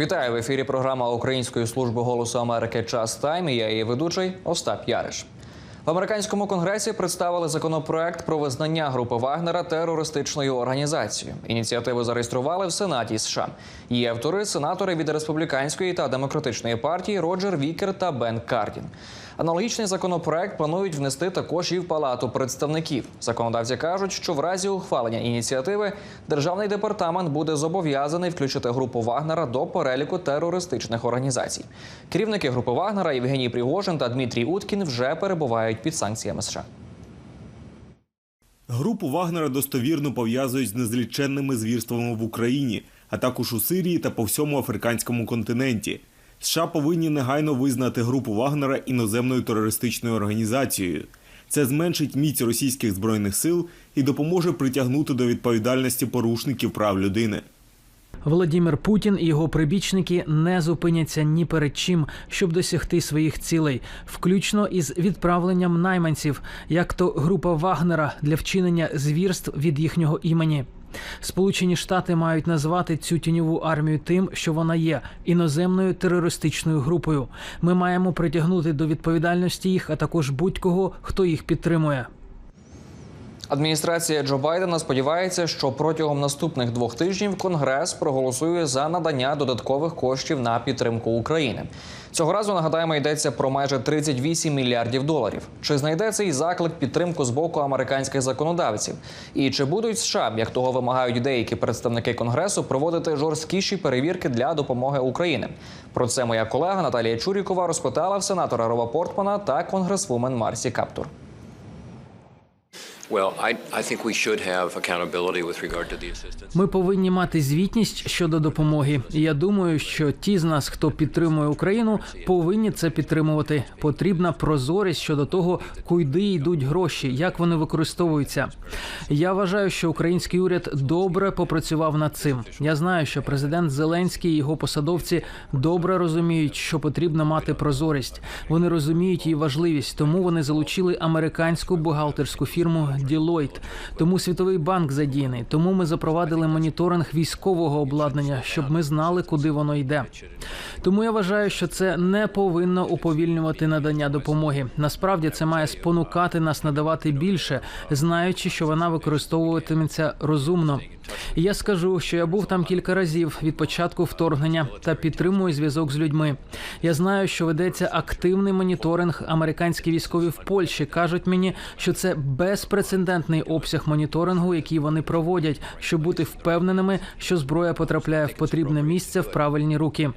Вітаю в ефірі. Програма Української служби голосу Америки Час Тайм. Я її ведучий Остап Яриш. В американському конгресі представили законопроект про визнання групи Вагнера терористичною організацією. Ініціативу зареєстрували в Сенаті США. Її автори сенатори від республіканської та демократичної партії Роджер Вікер та Бен Кардін. Аналогічний законопроект планують внести також і в палату представників. Законодавці кажуть, що в разі ухвалення ініціативи державний департамент буде зобов'язаний включити групу Вагнера до переліку терористичних організацій. Керівники групи Вагнера Євгеній Пригожин та Дмитрій Уткін вже перебувають під санкціями США. Групу Вагнера достовірно пов'язують з незліченними звірствами в Україні, а також у Сирії та по всьому африканському континенті. США повинні негайно визнати групу Вагнера іноземною терористичною організацією. Це зменшить міць російських збройних сил і допоможе притягнути до відповідальності порушників прав людини. Володимир Путін і його прибічники не зупиняться ні перед чим, щоб досягти своїх цілей, включно із відправленням найманців, як то група Вагнера для вчинення звірств від їхнього імені. Сполучені Штати мають назвати цю тіньову армію тим, що вона є іноземною терористичною групою. Ми маємо притягнути до відповідальності їх, а також будь-кого, хто їх підтримує. Адміністрація Джо Байдена сподівається, що протягом наступних двох тижнів Конгрес проголосує за надання додаткових коштів на підтримку України. Цього разу нагадаємо, йдеться про майже 38 мільярдів доларів. Чи знайде цей заклик підтримку з боку американських законодавців? І чи будуть США, як того вимагають деякі представники конгресу, проводити жорсткіші перевірки для допомоги Україні? Про це моя колега Наталія Чурікова розпитала в сенатора Рова Портмана та конгресвумен Марсі Каптур. Ми повинні мати звітність щодо допомоги. Я думаю, що ті з нас, хто підтримує Україну, повинні це підтримувати. Потрібна прозорість щодо того, куди йдуть гроші, як вони використовуються. Я вважаю, що український уряд добре попрацював над цим. Я знаю, що президент Зеленський і його посадовці добре розуміють, що потрібно мати прозорість. Вони розуміють її важливість, тому вони залучили американську бухгалтерську фірму Deloitte. Тому Світовий банк задіяний. Тому ми запровадили моніторинг військового обладнання, щоб ми знали, куди воно йде. Тому я вважаю, що це не повинно уповільнювати надання допомоги. Насправді це має спонукати нас надавати більше, знаючи, що вона використовуватиметься розумно. Я скажу, що я був там кілька разів від початку вторгнення та підтримую зв'язок з людьми. Я знаю, що ведеться активний моніторинг. Американські військові в Польщі кажуть мені, що це безпрецедентний обсяг моніторингу, який вони проводять, щоб бути впевненими, що зброя потрапляє в потрібне місце в правильні руки.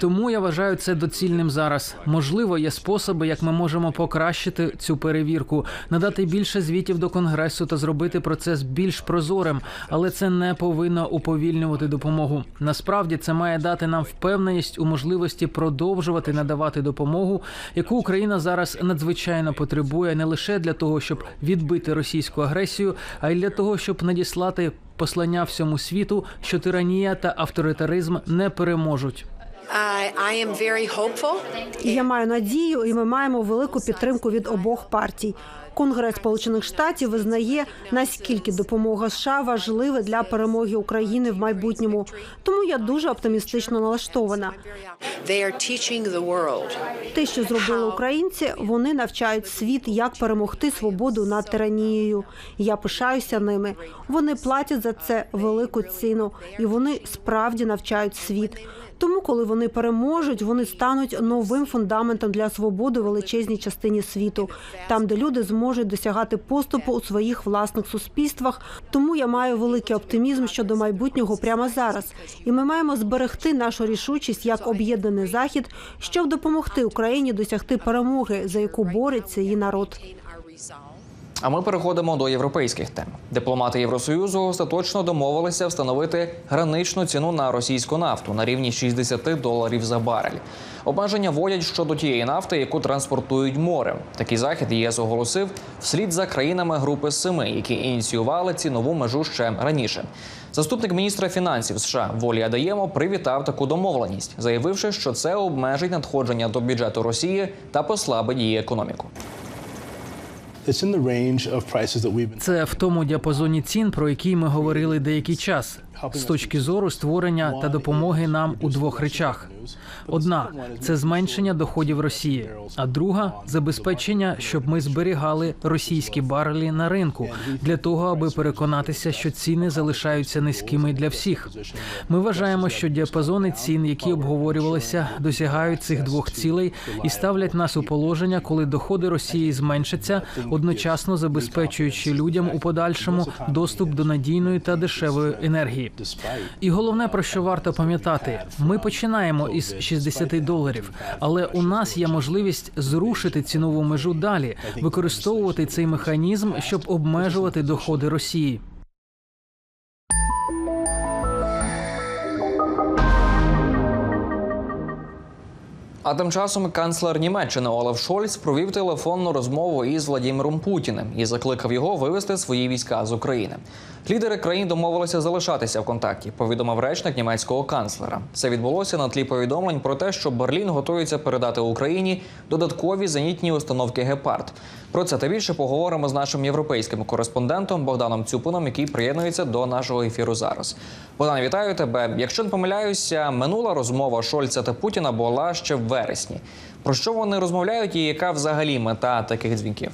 Тому я вважаю це доцільним зараз. Можливо, є способи, як ми можемо покращити цю перевірку, надати більше звітів до конгресу та зробити процес більш прозорим, але це не повинно уповільнювати допомогу. Насправді це має дати нам впевненість у можливості продовжувати надавати допомогу, яку Україна зараз надзвичайно потребує не лише для того, щоб відбити російську агресію, а й для того, щоб надіслати послання всьому світу, що тиранія та авторитаризм не переможуть. Я маю надію, і ми маємо велику підтримку від обох партій. Конгрес Сполучених Штатів визнає, наскільки допомога США важлива для перемоги України в майбутньому. Тому я дуже оптимістично налаштована. Те, що зробили українці, вони навчають світ, як перемогти свободу над тиранією. Я пишаюся ними. Вони платять за це велику ціну, і вони справді навчають світ. Тому, коли вони переможуть, вони стануть новим фундаментом для свободи в величезній частині світу, там, де люди зможуть досягати поступу у своїх власних суспільствах. Тому я маю великий оптимізм щодо майбутнього прямо зараз. І ми маємо зберегти нашу рішучість як об'єднаний захід, щоб допомогти Україні досягти перемоги, за яку бореться її народ. А ми переходимо до європейських тем. Дипломати Євросоюзу остаточно домовилися встановити граничну ціну на російську нафту на рівні 60 доларів за барель. Обмеження вводять щодо тієї нафти, яку транспортують морем. Такий захід ЄС оголосив вслід за країнами Групи Семи, які ініціювали цінову межу ще раніше. Заступник міністра фінансів США Волі Адаємо привітав таку домовленість, заявивши, що це обмежить надходження до бюджету Росії та послабить її економіку. Це в тому діапазоні цін, про який ми говорили деякий час. З точки зору створення та допомоги нам у двох речах: одна це зменшення доходів Росії, а друга забезпечення, щоб ми зберігали російські барелі на ринку для того, аби переконатися, що ціни залишаються низькими для всіх. Ми вважаємо, що діапазони цін, які обговорювалися, досягають цих двох цілей і ставлять нас у положення, коли доходи Росії зменшаться, одночасно забезпечуючи людям у подальшому доступ до надійної та дешевої енергії. І головне про що варто пам'ятати: ми починаємо із 60 доларів, але у нас є можливість зрушити цінову межу далі, використовувати цей механізм, щоб обмежувати доходи Росії. А тим часом канцлер Німеччини Олаф Шольц провів телефонну розмову із Владіміром Путіним і закликав його вивести свої війська з України. Лідери країн домовилися залишатися в контакті. Повідомив речник німецького канцлера. Це відбулося на тлі повідомлень про те, що Берлін готується передати Україні додаткові зенітні установки Гепард. Про це та більше поговоримо з нашим європейським кореспондентом Богданом Цюпином, який приєднується до нашого ефіру зараз. Богдан, вітаю тебе. Якщо не помиляюся, минула розмова Шольца та Путіна була ще в вересні. Про що вони розмовляють і яка взагалі мета таких дзвінків?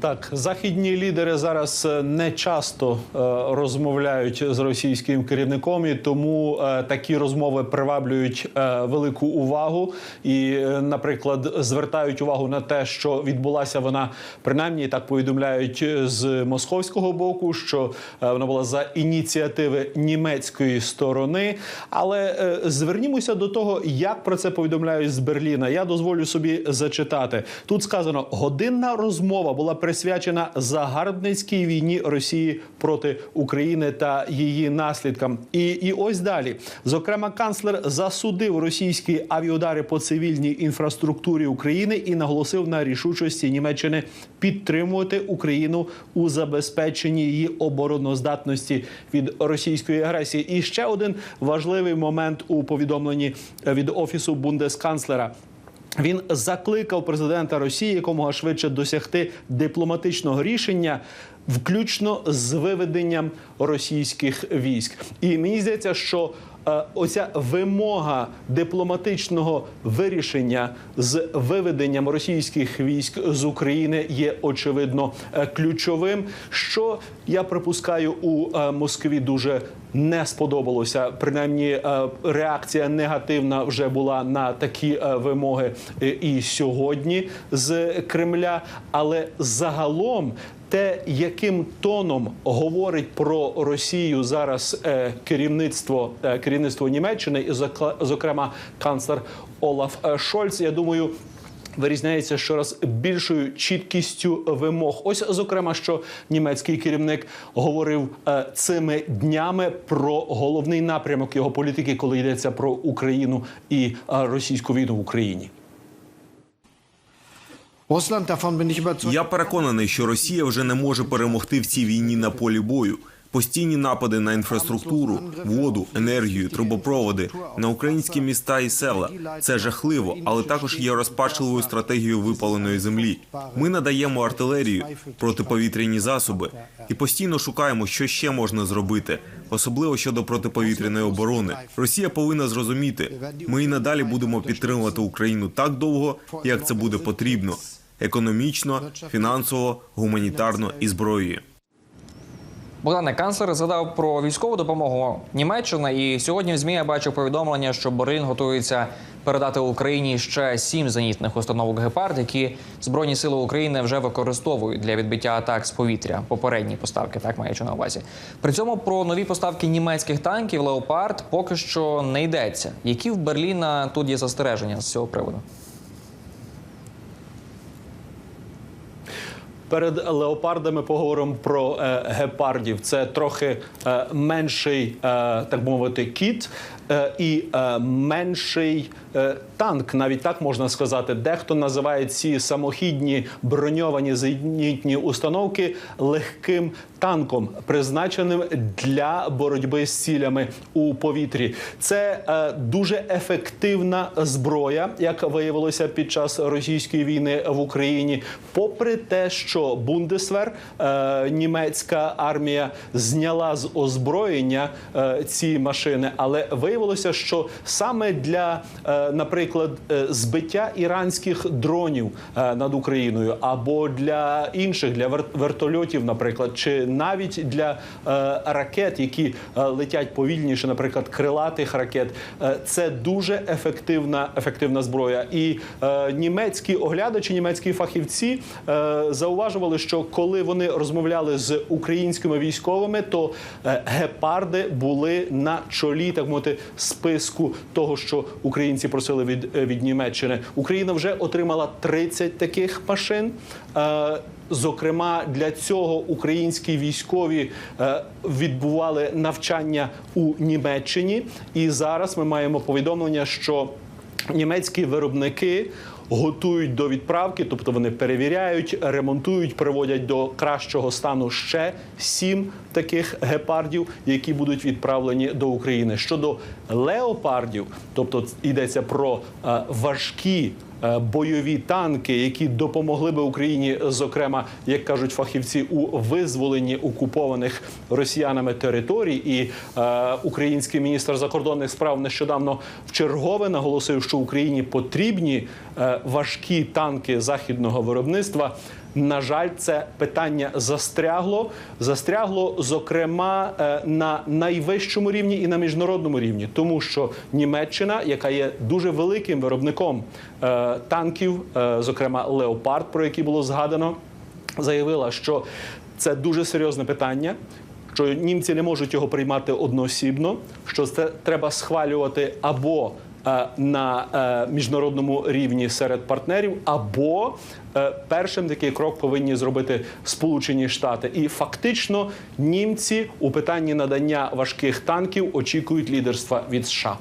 Так, західні лідери зараз е, не часто е, розмовляють з російським керівником, і тому е, такі розмови приваблюють е, велику увагу. І, е, наприклад, звертають увагу на те, що відбулася вона принаймні так повідомляють е, з московського боку, що е, вона була за ініціативи німецької сторони. Але е, звернімося до того, як про це повідомляють з Берліна. Я дозволю собі зачитати. Тут сказано: годинна розмова була присвячена загарбницькій війні Росії проти України та її наслідкам. І, і ось далі. Зокрема, канцлер засудив російські авіаудари по цивільній інфраструктурі України і наголосив на рішучості Німеччини підтримувати Україну у забезпеченні її обороноздатності від російської агресії. І ще один важливий момент у повідомленні від офісу бундесканцлера. Він закликав президента Росії якомога швидше досягти дипломатичного рішення, включно з виведенням російських військ. І мені здається, що оця вимога дипломатичного вирішення з виведенням російських військ з України є очевидно е, ключовим. Що я припускаю у е, Москві дуже не сподобалося. Принаймні, е, реакція негативна вже була на такі е, вимоги е, і сьогодні з Кремля. Але загалом те, яким тоном говорить про Росію зараз е, керівництво е, керівництво Німеччини, і зокрема канцлер Олаф е, Шольц, я думаю. Вирізняється щораз більшою чіткістю вимог. Ось, зокрема, що німецький керівник говорив цими днями про головний напрямок його політики, коли йдеться про Україну і російську війну в Україні. Я переконаний, що Росія вже не може перемогти в цій війні на полі бою. Постійні напади на інфраструктуру, воду, енергію, трубопроводи на українські міста і села це жахливо, але також є розпачливою стратегією випаленої землі. Ми надаємо артилерію, протиповітряні засоби і постійно шукаємо, що ще можна зробити, особливо щодо протиповітряної оборони. Росія повинна зрозуміти, ми і надалі будемо підтримувати Україну так довго, як це буде потрібно економічно, фінансово, гуманітарно і зброєю. Богдане канцлер згадав про військову допомогу Німеччини, і сьогодні в змі я бачив повідомлення, що Берлін готується передати Україні ще сім зенітних установок гепард, які збройні сили України вже використовують для відбиття атак з повітря. Попередні поставки, так маючи на увазі. При цьому про нові поставки німецьких танків Леопард поки що не йдеться. Які в Берліна тут є застереження з цього приводу? Перед леопардами поговоримо про е, гепардів. Це трохи е, менший, е, так мовити, кіт. Е, і е, менший е, танк, навіть так можна сказати. Дехто називає ці самохідні броньовані зенітні установки легким танком, призначеним для боротьби з цілями у повітрі. Це дуже ефективна зброя, як виявилося під час російської війни в Україні. Попри те, що Бундесвер, німецька армія, зняла з озброєння ці машини, але виявилося, що саме для, е, наприклад, е, збиття іранських дронів е, над Україною або для інших для вер- вертольотів, наприклад, чи навіть для ракет, які летять повільніше, наприклад, крилатих ракет, це дуже ефективна ефективна зброя. І німецькі оглядачі, німецькі фахівці зауважували, що коли вони розмовляли з українськими військовими, то гепарди були на чолі, так мовити, списку того, що українці просили від, е, від Німеччини. Україна вже отримала 30 таких машин. Е, Зокрема, для цього українські військові е, відбували навчання у Німеччині, і зараз ми маємо повідомлення, що німецькі виробники готують до відправки, тобто вони перевіряють, ремонтують, приводять до кращого стану ще сім таких гепардів, які будуть відправлені до України. Щодо леопардів, тобто йдеться про е, важкі. Е, Бойові танки, які допомогли би Україні, зокрема, як кажуть фахівці, у визволенні окупованих росіянами територій, і е, український міністр закордонних справ нещодавно вчергове наголосив, що Україні потрібні е, важкі танки західного виробництва. На жаль, це питання застрягло. Застрягло, зокрема, е, на найвищому рівні і на міжнародному рівні, тому що Німеччина, яка є дуже великим виробником е, танків, е, зокрема Леопард, про який було згадано, заявила, що це дуже серйозне питання. Що німці не можуть його приймати одноосібно, що це треба схвалювати або на е, міжнародному рівні серед партнерів, або е, першим такий крок повинні зробити Сполучені Штати. І фактично німці у питанні надання важких танків очікують лідерства від США.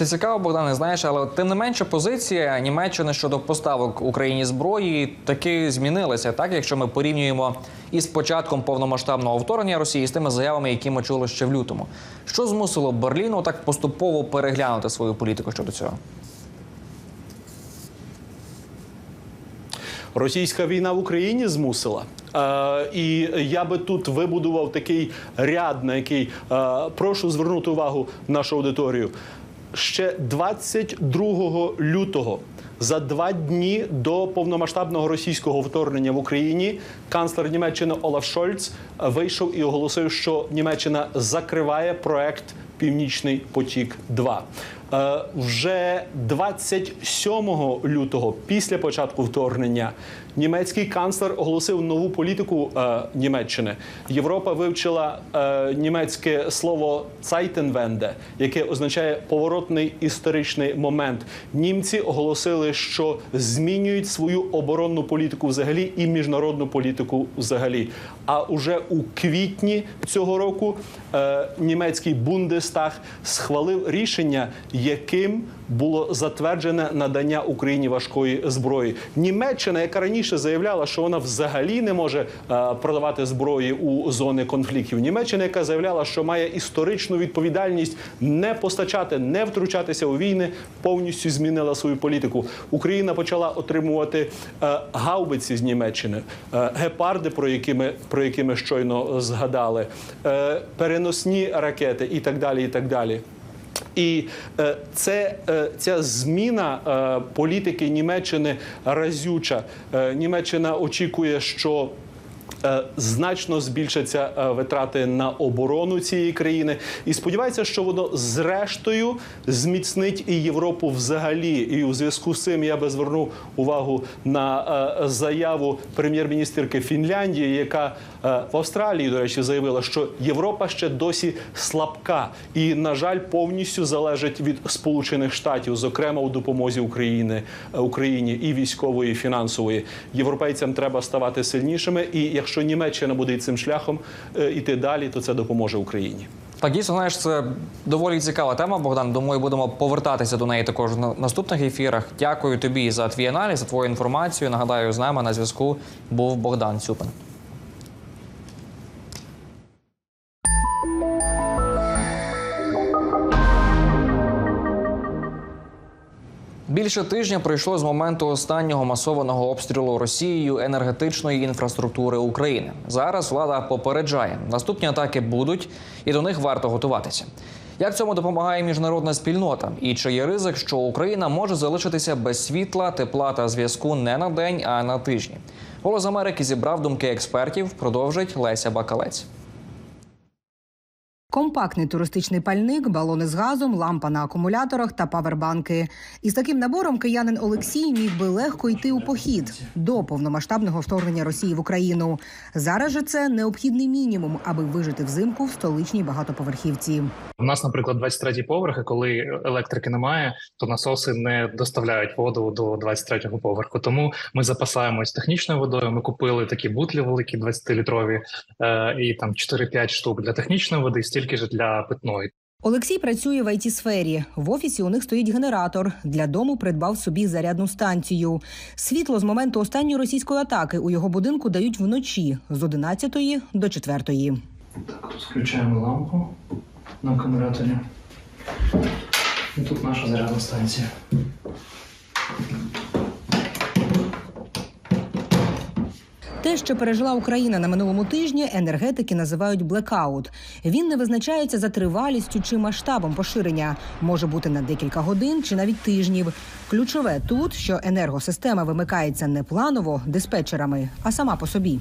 Це цікаво, Богдане, знаєш, але тим не менше позиція Німеччини щодо поставок Україні зброї таки змінилася. Так, якщо ми порівнюємо із початком повномасштабного вторгнення Росії з тими заявами, які ми чули ще в лютому, що змусило Берліну так поступово переглянути свою політику щодо цього? Російська війна в Україні змусила. Е, і я би тут вибудував такий ряд, на який е, прошу звернути увагу нашу аудиторію. Ще 22 лютого, за два дні до повномасштабного російського вторгнення в Україні, канцлер Німеччини Олаф Шольц вийшов і оголосив, що Німеччина закриває проект Північний потік. 2 Е, вже 27 лютого, після початку вторгнення, німецький канцлер оголосив нову політику е, Німеччини. Європа вивчила е, німецьке слово «Zeitenwende», яке означає поворотний історичний момент. Німці оголосили, що змінюють свою оборонну політику взагалі і міжнародну політику взагалі. А уже у квітні цього року е, німецький Бундестаг схвалив рішення, яким було затверджене надання Україні важкої зброї. Німеччина, яка раніше заявляла, що вона взагалі не може е, продавати зброї у зони конфліктів. Німеччина, яка заявляла, що має історичну відповідальність не постачати, не втручатися у війни, повністю змінила свою політику. Україна почала отримувати е, гаубиці з Німеччини, е, гепарди, про які ми про які ми щойно згадали, переносні ракети і так далі. І так далі. І е, це е, ця зміна е, політики Німеччини разюча. Німеччина очікує, що значно збільшаться е, витрати на оборону цієї країни, і сподівається, що воно зрештою зміцнить і Європу взагалі. І у зв'язку з цим я би звернув увагу на е, заяву прем'єр-міністерки Фінляндії, яка е, в Австралії, до речі, заявила, що Європа ще досі слабка і, на жаль, повністю залежить від Сполучених Штатів, зокрема у допомозі України е, Україні і військової, і фінансової. Європейцям треба ставати сильнішими. І якщо Німеччина буде цим шляхом е, іти далі, то це допоможе Україні. Так, дійсно, знаєш, це доволі цікава тема, Богдан. Думаю, будемо повертатися до неї також на наступних ефірах. Дякую тобі за твій аналіз, за твою інформацію. Нагадаю, з нами на зв'язку був Богдан Цюпин. Більше тижня пройшло з моменту останнього масованого обстрілу Росією енергетичної інфраструктури України. Зараз влада попереджає, наступні атаки будуть, і до них варто готуватися. Як цьому допомагає міжнародна спільнота? І чи є ризик, що Україна може залишитися без світла, тепла та зв'язку не на день, а на тижні? Голос Америки зібрав думки експертів. Продовжить Леся Бакалець. Компактний туристичний пальник, балони з газом, лампа на акумуляторах та павербанки. Із таким набором киянин Олексій міг би легко йти у похід до повномасштабного вторгнення Росії в Україну. Зараз же це необхідний мінімум, аби вижити взимку в столичній багатоповерхівці. У нас, наприклад, 23-й поверх, і коли електрики немає, то насоси не доставляють воду до 23-го поверху. Тому ми запасаємось технічною водою. Ми купили такі бутлі великі, 20-літрові, е, і там 4-5 штук для технічної води, стільки ж для питної. Олексій працює в it сфері. В офісі у них стоїть генератор. Для дому придбав собі зарядну станцію. Світло з моменту останньої російської атаки у його будинку дають вночі з 11 до 4. Так, от включаємо лампу на акумуляторі. І тут наша зарядна станція. Те, що пережила Україна на минулому тижні, енергетики називають блекаут. Він не визначається за тривалістю чи масштабом поширення. Може бути на декілька годин чи навіть тижнів. Ключове тут, що енергосистема вимикається не планово диспетчерами, а сама по собі.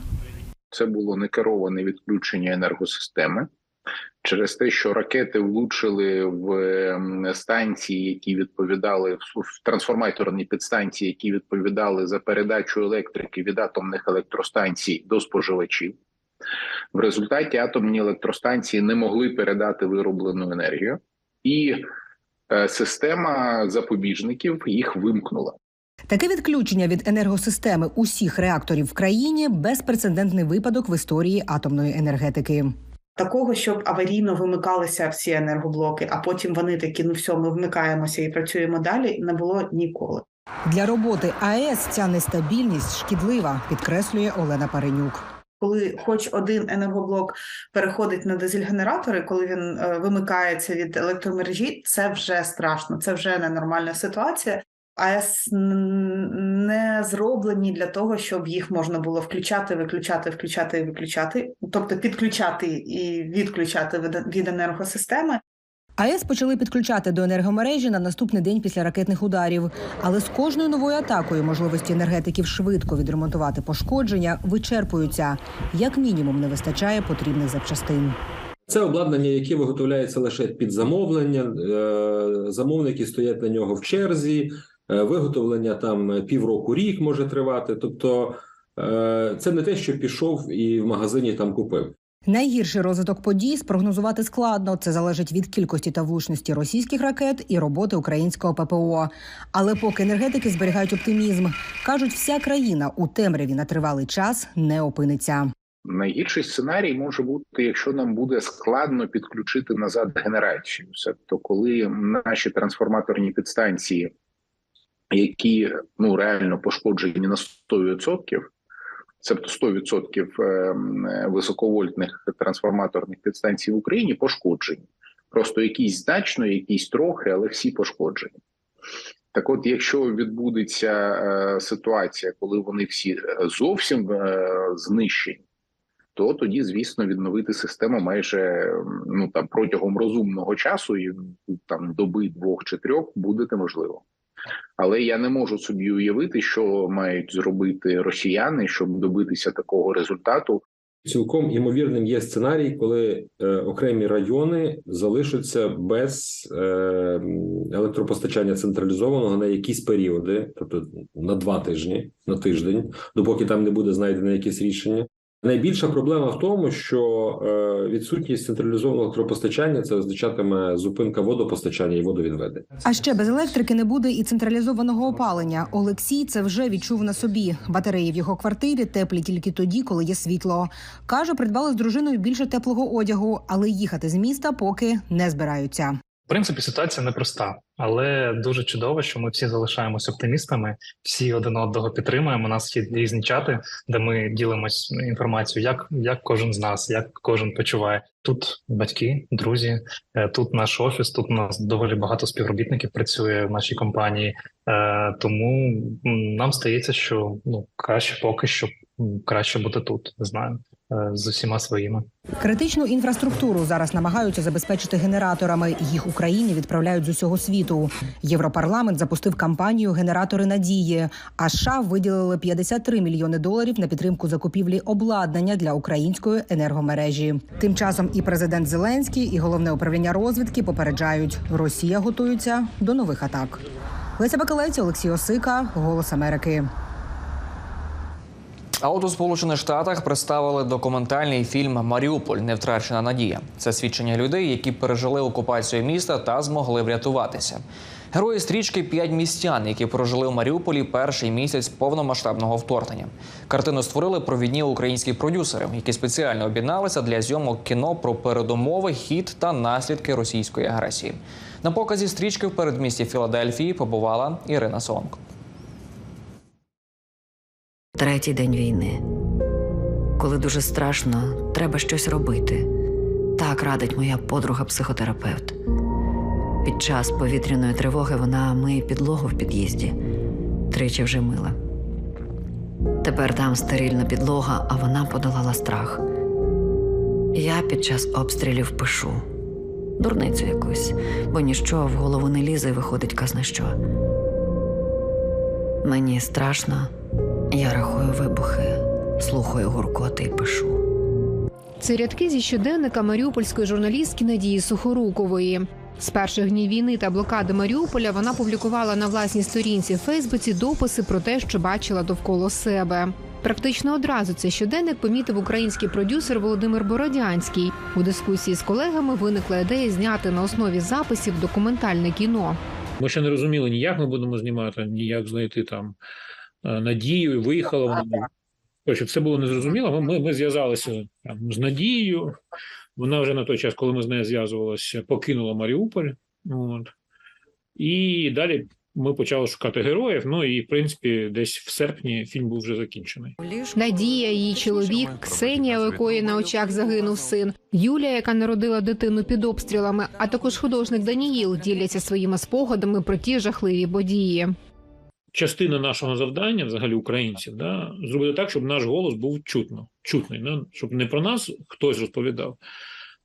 Це було некероване відключення енергосистеми через те, що ракети влучили в ем, станції, які відповідали в трансформаторні підстанції, які відповідали за передачу електрики від атомних електростанцій до споживачів. В результаті атомні електростанції не могли передати вироблену енергію, і е, система запобіжників їх вимкнула. Таке відключення від енергосистеми усіх реакторів в країні безпрецедентний випадок в історії атомної енергетики. Такого, щоб аварійно вимикалися всі енергоблоки, а потім вони такі, ну все, ми вмикаємося і працюємо далі, не було ніколи. Для роботи АЕС ця нестабільність шкідлива, підкреслює Олена Паренюк. Коли хоч один енергоблок переходить на дизель-генератори, коли він е, вимикається від електромережі, це вже страшно, це вже ненормальна ситуація. АЕС не зроблені для того, щоб їх можна було включати, виключати, включати і виключати, тобто підключати і відключати від- від енергосистеми. АЕС почали підключати до енергомережі на наступний день після ракетних ударів. Але з кожною новою атакою можливості енергетиків швидко відремонтувати пошкодження вичерпуються. Як мінімум, не вистачає потрібних запчастин. Це обладнання, яке виготовляється лише під замовлення. е, Замовники стоять на нього в черзі. Е, Виготовлення там півроку рік може тривати. Тобто, е, це не те, що пішов і в магазині там купив. Найгірший розвиток подій спрогнозувати складно. Це залежить від кількості та влучності російських ракет і роботи українського ППО. Але поки енергетики зберігають оптимізм, кажуть, вся країна у темряві на тривалий час не опиниться. Найгірший сценарій може бути, якщо нам буде складно підключити назад генерацію. Тобто, коли наші трансформаторні підстанції, які ну реально пошкоджені на 100%, тобто 100% ем, високовольтних трансформаторних підстанцій в Україні пошкоджені. Просто якісь значно, якісь трохи, але всі пошкоджені. Так, от, якщо відбудеться е, ситуація, коли вони всі е, зовсім е, знищені, то тоді, звісно, відновити систему майже ну там протягом розумного часу, і там доби двох чи трьох буде неможливо. Але я не можу собі уявити, що мають зробити росіяни, щоб добитися такого результату. Цілком імовірним є сценарій, коли е, окремі райони залишаться без е, електропостачання централізованого на якісь періоди, тобто на два тижні, на тиждень, допоки там не буде знайдено якесь рішення. Найбільша проблема в тому, що е, відсутність централізованого електропостачання це означатиме зупинка водопостачання і водовідведення. А ще без електрики не буде і централізованого опалення. Олексій це вже відчув на собі. Батареї в його квартирі теплі тільки тоді, коли є світло. каже, придбали з дружиною більше теплого одягу, але їхати з міста поки не збираються. Принципі, ситуація непроста, але дуже чудово, що ми всі залишаємося оптимістами, всі один одного підтримуємо. У нас є різні чати, де ми ділимось інформацією, як, як кожен з нас, як кожен почуває. Тут батьки, друзі, е, тут наш офіс, тут у нас доволі багато співробітників працює в нашій компанії. Е, Тому нам стається, що ну краще поки що краще бути тут. Не знаю з усіма своїми. Критичну інфраструктуру зараз намагаються забезпечити генераторами. Їх Україні відправляють з усього світу. Європарламент запустив кампанію Генератори надії. А США виділили 53 мільйони доларів на підтримку закупівлі обладнання для української енергомережі. Тим часом і президент Зеленський, і головне управління розвідки попереджають, Росія готується до нових атак. Леся Бакалець, Олексій Осика, Голос Америки. А у Сполучених Штатах представили документальний фільм Маріуполь не втрачена надія. Це свідчення людей, які пережили окупацію міста та змогли врятуватися. Герої стрічки п'ять містян, які прожили в Маріуполі перший місяць повномасштабного вторгнення. Картину створили провідні українські продюсери, які спеціально об'єдналися для зйомок кіно про передумови, хід та наслідки російської агресії. На показі стрічки в передмісті Філадельфії побувала Ірина Соломко. Третій день війни. Коли дуже страшно, треба щось робити. Так радить моя подруга-психотерапевт. Під час повітряної тривоги вона миє підлогу в під'їзді. Тричі вже мила. Тепер там стерильна підлога, а вона подолала страх. Я під час обстрілів пишу дурницю якусь, бо ніщо в голову не лізе і виходить казна що. Мені страшно. Я рахую вибухи, слухаю гуркоти і пишу. Це рядки зі щоденника маріупольської журналістки Надії Сухорукової. З перших днів війни та блокади Маріуполя вона публікувала на власній сторінці в Фейсбуці дописи про те, що бачила довкола себе. Практично одразу цей щоденник помітив український продюсер Володимир Бородянський. У дискусії з колегами виникла ідея зняти на основі записів документальне кіно. Ми ще не розуміли ні як ми будемо знімати, ні як знайти там надію. Виїхала вона. Коротше, все було незрозуміло. Ми, ми, ми зв'язалися там, з Надією. Вона вже на той час, коли ми з нею зв'язувалися, покинула Маріуполь. От. І далі ми почали шукати героїв. Ну і в принципі, десь в серпні фільм був вже закінчений. Надія, її чоловік, Ксенія, у якої на очах загинув син, Юлія, яка народила дитину під обстрілами, а також художник Даніїл діляться своїми спогадами про ті жахливі події. Частина нашого завдання, взагалі українців, да, зробити так, щоб наш голос був чутно, чутний, да, щоб не про нас хтось розповідав.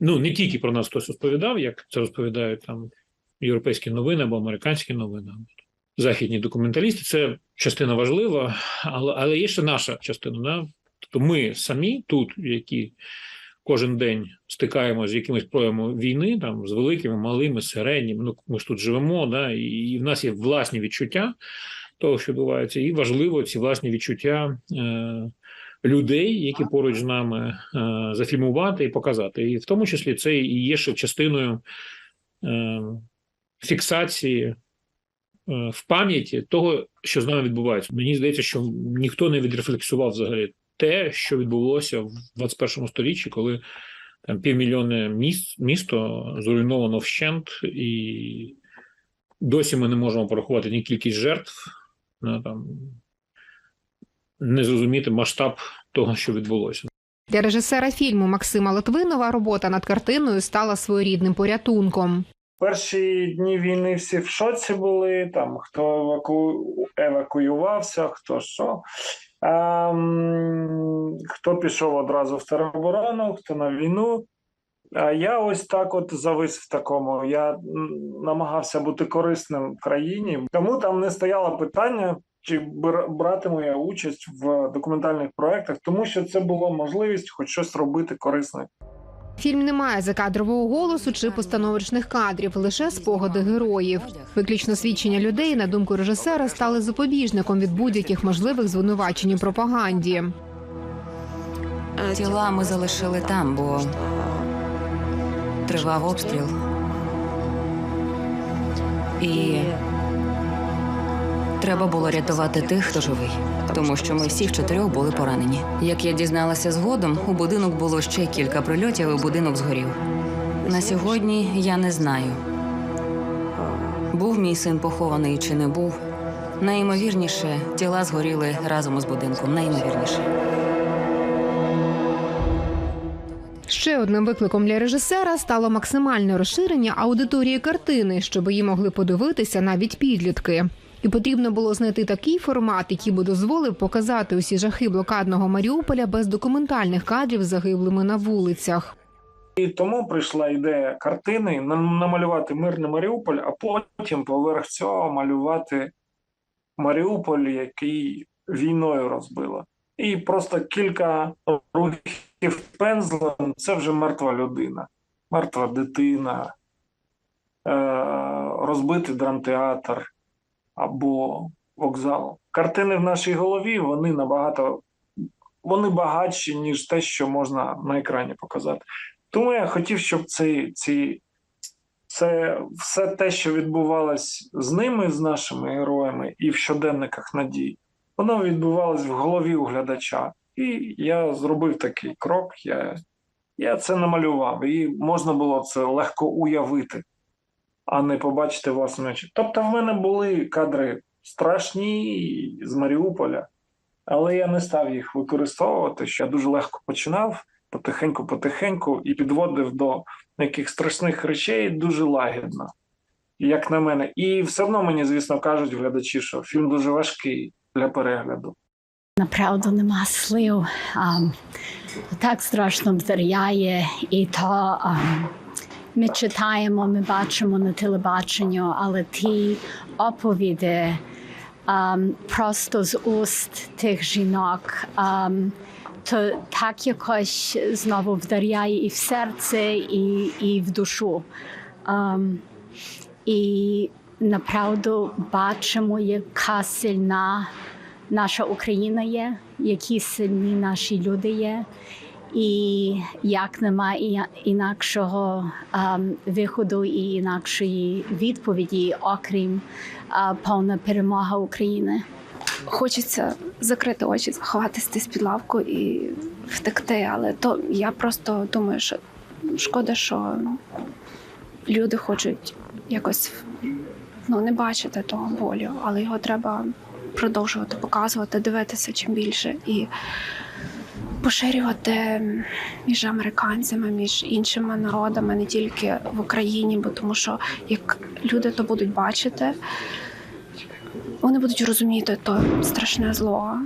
Ну не тільки про нас хтось розповідав, як це розповідають там європейські новини або американські новини, західні документалісти. Це частина важлива, але, але є ще наша частина. Да? Тобто ми самі тут, які кожен день стикаємося з якимось проявами війни, там з великими, малими, середніми. Ну ми ж тут живемо, да, і в нас є власні відчуття того, що відбувається, і важливо ці власні відчуття е, людей, які поруч з нами е, зафільмувати і показати. І в тому числі це і є ще частиною е, фіксації в пам'яті того, що з нами відбувається. Мені здається, що ніхто не відрефлексував взагалі те, що відбулося в 21 сторіччі, коли там півмільйони міст, місто зруйновано вщент, і досі ми не можемо порахувати ні кількість жертв, там, не зрозуміти масштаб того, що відбулося. Для режисера фільму Максима Литвинова робота над картиною стала своєрідним порятунком. Перші дні війни всі в шоці були, там хто еваку... евакуювався, хто що. Ем, хто пішов одразу в тероборону, хто на війну. А я ось так от завис в такому. Я намагався бути корисним в країні, тому там не стояло питання, чи бр- братиму я участь в документальних проєктах, тому що це було можливість хоч щось робити корисне. Фільм не має закадрового голосу чи постановочних кадрів, лише спогади героїв. Виключно свідчення людей, на думку режисера, стали запобіжником від будь-яких можливих звинувачень у пропаганді. Тіла ми залишили там, бо тривав обстріл. І треба було рятувати тих, хто живий, тому що ми всі в чотирьох були поранені. Як я дізналася згодом, у будинок було ще кілька прильотів, і будинок згорів. На сьогодні я не знаю, був мій син похований чи не був. Найімовірніше, тіла згоріли разом із будинком. Найімовірніше. Ще одним викликом для режисера стало максимальне розширення аудиторії картини, щоб її могли подивитися навіть підлітки. І потрібно було знайти такий формат, який би дозволив показати усі жахи блокадного Маріуполя без документальних кадрів з загиблими на вулицях. І тому прийшла ідея картини нам- намалювати мирний Маріуполь, а потім поверх цього малювати Маріуполь, який війною розбило. І просто кілька рухів пензлем це вже мертва людина, мертва дитина, е- розбитий драмтеатр або вокзал. Картини в нашій голові вони набагато вони багатші, ніж те, що можна на екрані показати. Тому я хотів, щоб ці, ці, це все те, що відбувалось з ними, з нашими героями, і в щоденниках надій, воно відбувалось в голові у глядача. І я зробив такий крок. Я, я це намалював, і можна було це легко уявити, а не побачити власне очі. Тобто, в мене були кадри страшні з Маріуполя, але я не став їх використовувати, що я дуже легко починав потихеньку, потихеньку і підводив до яких страшних речей дуже лагідно, як на мене. І все одно мені, звісно, кажуть глядачі, що фільм дуже важкий для перегляду. Направду нема слів. Ам, так страшно вдаряє, і то ам, ми читаємо, ми бачимо на телебаченню, але ті оповіді ам, просто з уст тих жінок. Ам, то так якось знову вдаряє і в серце, і, і в душу. Ам, і направду бачимо, яка сильна наша Україна є, які сильні наші люди є, і як немає інакшого ем, виходу і інакшої відповіді, окрім е, повна перемога України. Хочеться закрити очі, заховатися з під лавку і втекти. Але то я просто думаю, що шкода, що люди хочуть якось ну, не бачити того болю, але його треба продовжувати показувати, дивитися чим більше і поширювати між американцями, між іншими народами, не тільки в Україні, бо тому що як люди то будуть бачити, вони будуть розуміти то страшне зло.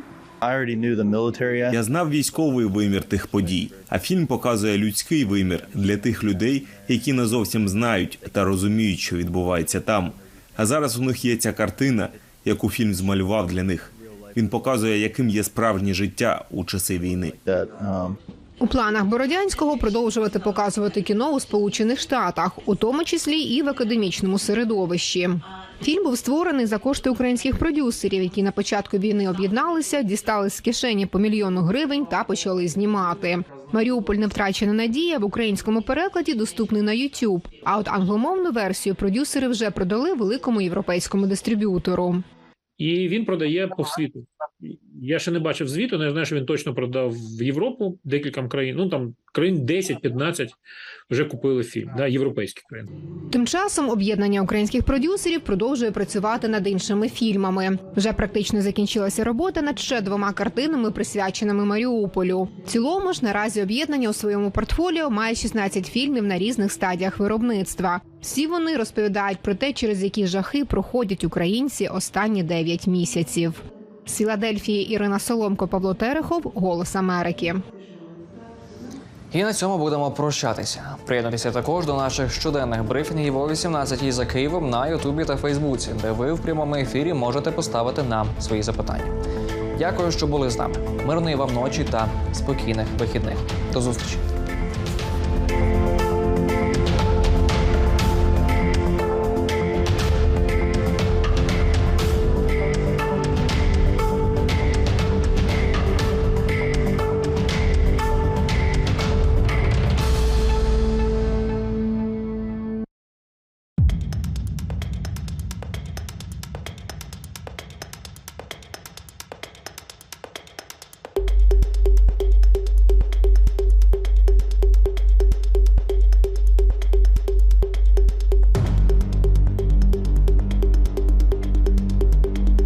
Я знав військовий вимір тих подій, а фільм показує людський вимір для тих людей, які не зовсім знають та розуміють, що відбувається там. А зараз у них є ця картина, яку фільм змалював для них. Він показує, яким є справжнє життя у часи війни. У планах Бородянського продовжувати показувати кіно у Сполучених Штатах, у тому числі і в академічному середовищі. Фільм був створений за кошти українських продюсерів, які на початку війни об'єдналися, дістали з кишені по мільйону гривень та почали знімати. Маріуполь не втрачена надія в українському перекладі доступний на YouTube, А от англомовну версію продюсери вже продали великому європейському дистриб'ютору. І він продає по світу. Я ще не бачив звіту, але я знаю, що він точно продав в Європу декільком країн. Ну там країн 10-15 вже купили фільм, да, європейських країн. Тим часом об'єднання українських продюсерів продовжує працювати над іншими фільмами. Вже практично закінчилася робота над ще двома картинами, присвяченими Маріуполю. В цілому ж наразі об'єднання у своєму портфоліо має 16 фільмів на різних стадіях виробництва. Всі вони розповідають про те, через які жахи проходять українці останні 9 місяців. З Філадельфії Ірина Соломко, Павло Терехов, Голос Америки. І на цьому будемо прощатися. Приєднуйтеся також до наших щоденних брифінгів о 18 за Києвом на Ютубі та Фейсбуці, де ви в прямому ефірі можете поставити нам свої запитання. Дякую, що були з нами. Мирної вам ночі та спокійних вихідних. До зустрічі.